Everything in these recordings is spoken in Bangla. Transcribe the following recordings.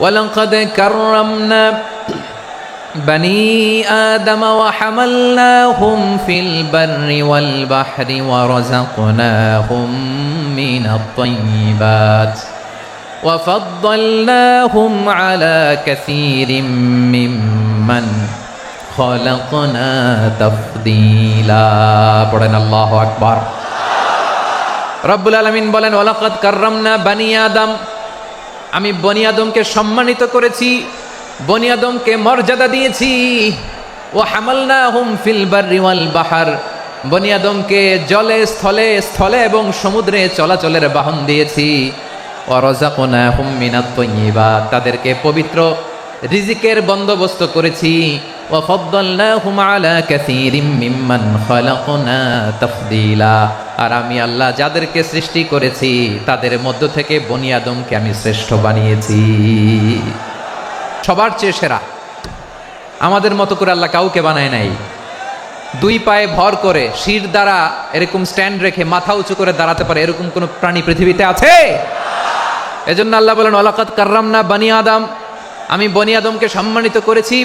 ولقد كرمنا بني آدم وحملناهم في البر والبحر ورزقناهم من الطيبات وفضلناهم على كثير ممن خلقنا تفضيلا برنا الله أكبر رب العالمين بولن ولقد كرمنا بني آدم আমি বনি আদমকে সম্মানিত করেছি, বনি আদমকে মর্যাদা দিয়েছি। ও হামালনা হুম ফিল বাররি ওয়াল বাহার। বনি আদমকে জলে, স্থলে স্থলে এবং সমুদ্রে চলাচলের বাহন দিয়েছি। ও রজাকুনা হুম মিনাত তৈবা তাদেরকে পবিত্র রিজিকের বন্দোবস্ত করেছি। ও ফদ্দল্লাহুম আলা কাসীরিম মিম্মান তাফদীলা। আর আমি আল্লাহ যাদেরকে সৃষ্টি করেছি, তাদের মধ্য থেকে বনিয়াদমকে আমি শ্রেষ্ঠ বানিয়েছি। সবার চেয়ে সেরা। আমাদের মতো করে আল্লাহ কাউকে বানায় নাই। দুই পায়ে ভর করে শির দ্বারা এরকম স্ট্যান্ড রেখে মাথা উঁচু করে দাঁড়াতে পারে এরকম কোন প্রাণী পৃথিবীতে আছে? এজন্য আল্লাহ বলেন ওলাকাত কার্রাম না বানি আদম। আমি বনি আদমকে সম্মানিত করেছি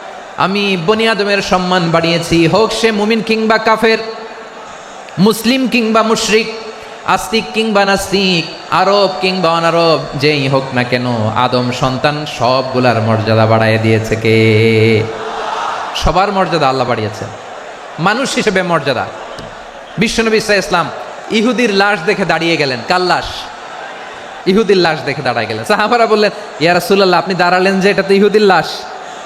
আমি বনি আদমের সম্মান বাড়িয়েছি। হোক সে মুমিন কিংবা কাফের, মুসলিম কিংবা মুশরিক, আস্তিক কিংবা নাস্তিক, আরব কিংবা অনারব, যেই হোক না কেন, আদম সন্তান সবগুলার মর্যাদা বাড়ায় দিয়েছে কে? সবার মর্যাদা আল্লাহ বাড়িয়েছে। মানুষ হিসেবে মর্যাদা। বিশ্বনবী ইসা ইসলাম ইহুদির লাশ দেখে দাঁড়িয়ে গেলেন। কাল লাশ? ইহুদির লাশ দেখে দাঁড়ায় গেলেন। সাহাবারা বললেন, ইয়া রাসূলুল্লাহ, আপনি দাঁড়ালেন যে, এটা তো ইহুদির লাশ।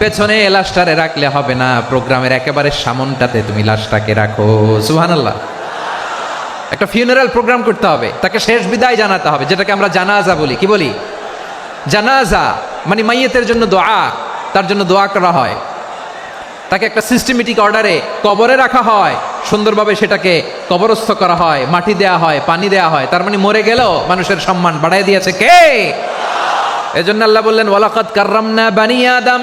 পেছনে লাশটারে রাখলে হবে না, প্রোগ্রামের একেবারে সামনটাতে তুমি লাশটাকে রাখো। সুহানাল্লাহ একটা ফিউনারাল প্রোগ্রাম করতে হবে, তাকে শেষ বিদায় জানাতে হবে, যেটাকে আমরা জানাজা বলি। কি বলি? জানাজা মানে মাইয়েতের জন্য দোয়া, তার জন্য দোয়া করা হয়। তাকে একটা সিস্টেমেটিক অর্ডারে কবরে রাখা হয়, সুন্দরভাবে সেটাকে কবরস্থ করা হয়, মাটি দেয়া হয়, পানি দেয়া হয়, তার মানে মরে গেলেও মানুষের সম্মান বাড়াই দিয়েছে কে? এজন্য আল্লাহ বললেন ওয়ালাকাত কার্রামনা বানি আদম।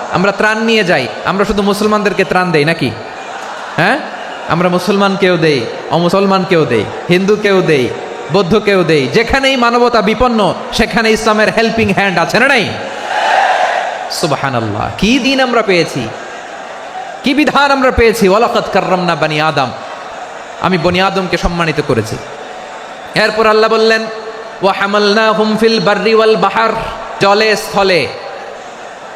আমরা ত্রাণ নিয়ে যাই। আমরা শুধু মুসলমানদেরকে ত্রাণ দেই নাকি? হ্যাঁ? আমরা মুসলমান কেউ দেই অমুসলমান কেউ দেই হিন্দু কেউ দেই বৌদ্ধ কেউ দেই। যেখানেই মানবতা বিপন্ন, সেখানে ইসলামের হেল্পিং হ্যান্ড আছে না নাই? সুবাহান আল্লাহ কি দিন আমরা পেয়েছি? কি বিধান আমরা পেয়েছি? ওয়ালাকাত কার্রামনা বানি আদম। আমি বনি আদমকে সম্মানিত করেছি। এরপর আল্লাহ বললেন ও হামালনা হুমফিল বার্রি ওয়াল বাহার। জলে, স্থলে।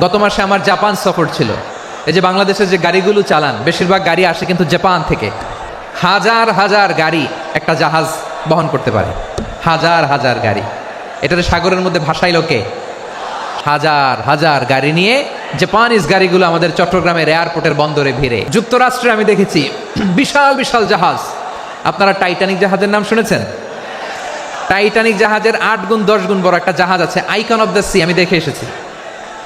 গত মাসে আমার জাপান সফর ছিল। এই যে বাংলাদেশের যে গাড়িগুলো চালান, বেশিরভাগ গাড়ি আসে কিন্তু জাপান থেকে। হাজার হাজার গাড়ি একটা জাহাজ বহন করতে পারে। হাজার হাজার গাড়ি। এটাতে সাগরের মধ্যে ভাসাইলো কে? হাজার হাজার গাড়ি নিয়ে জাপানিজ গাড়িগুলো আমাদের চট্টগ্রামের এয়ারপোর্টের বন্দরে ভিড়ে। যুক্তরাষ্ট্রে আমি দেখেছি বিশাল বিশাল জাহাজ। আপনারা টাইটানিক জাহাজের নাম শুনেছেন? টাইটানিক জাহাজের আট গুণ, দশ গুণ বড় একটা জাহাজ আছে, আইকন অফ দ্য সি, আমি দেখে এসেছি।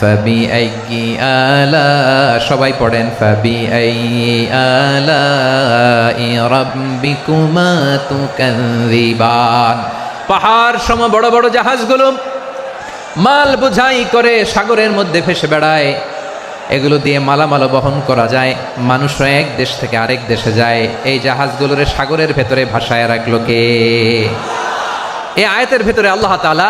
ফাবি আই আলা, সবাই পড়েন ফাবি আই আলা রব্বিকুমা তুকাযিবান পাহাড় সম বড় বড় জাহাজগুলো মাল বোঝাই করে সাগরের মধ্যে ফেসে বেড়ায়। এগুলো দিয়ে মালামাল বহন করা যায় মানুষ এক দেশ থেকে আরেক দেশে যায়। এই জাহাজগুলোরে সাগরের ভেতরে ভাসায় রাখল কে? এই আয়াতের ভেতরে আল্লাহ তাআলা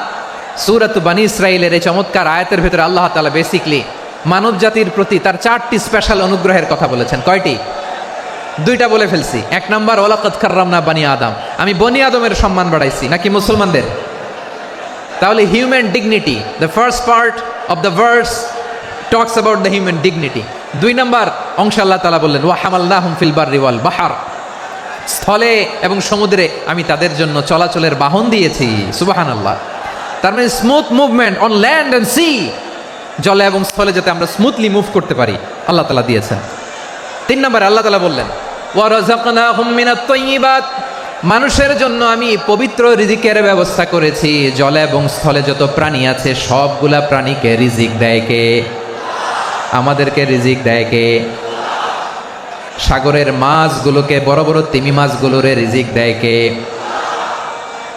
সুরাত বানি ইসরাইলের এই চমৎকার আয়াতের ভেতরে আল্লাহ তালা বেসিকলি মানব জাতির প্রতি তার চারটি স্পেশাল অনুগ্রহের কথা বলেছেন। কয়টি? দুইটা বলে ফেলছি। এক নম্বর ওলাকত কার্রামনা বানি আদম। আমি বনি আদমের সম্মান বাড়াইছি, নাকি মুসলমানদের? তাহলে human dignity the first part of the verse talks about the human dignity দুই নম্বর, অংশ আল্লাহ তালা বললেন, ওয়া হামাল্লাহুম ফিল বাররি ওয়াল বাহার। স্থলে এবং সমুদ্রে আমি তাদের জন্য চলাচলের বাহন দিয়েছি। সুবাহান আল্লাহ তার মানে smooth movement on land and sea জলে এবং স্থলে যাতে আমরা স্মুথলি মুভ করতে পারি, আল্লাহ তালা দিয়েছেন। তিন নম্বরে আল্লাহ তালা বললেন মানুষের জন্য আমি পবিত্র রিজিকের ব্যবস্থা করেছি। জলে এবং স্থলে যত প্রাণী আছে, সবগুলা প্রাণীকে রিজিক দেয় কে? আমাদেরকে রিজিক দেয় কে? সাগরের মাছগুলোকে, বড় বড় তিমি মাছগুলোরে রিজিক দেয় কে?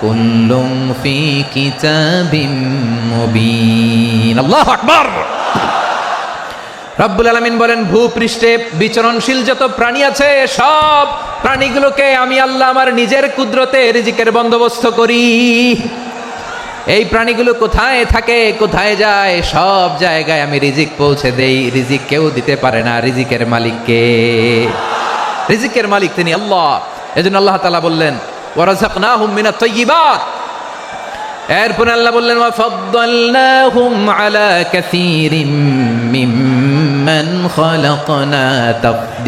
কুল্ল ফি কিতাবিম মুবিন। আল্লাহু আকবার! রব্বুল আলমিন বলেন ভূপৃষ্ঠে বিচরণশীল যত প্রাণী আছে, সব প্রাণীগুলোকে আমি আল্লাহ আমার নিজের কুদরতে রিজিকের বন্দোবস্ত করি। এই প্রাণীগুলো কোথায় থাকে, কোথায় যায়, সব জায়গায় আমি রিজিক পৌঁছে দেই। রিজিক কেউ দিতে পারে না, রিজিকের মালিককে। রিজিকের মালিক তিনি আল্লাহ। এজন্য আল্লাহ তালা বললেন ওয়ারাযাকনাহুম মিনাত তাইয়্যিবাত এরপর আল্লাহ বললেন ওয়াফাদ্দালনাহুম আলা কাসীরিম মিম্মা وممن خلقنا تفضيلا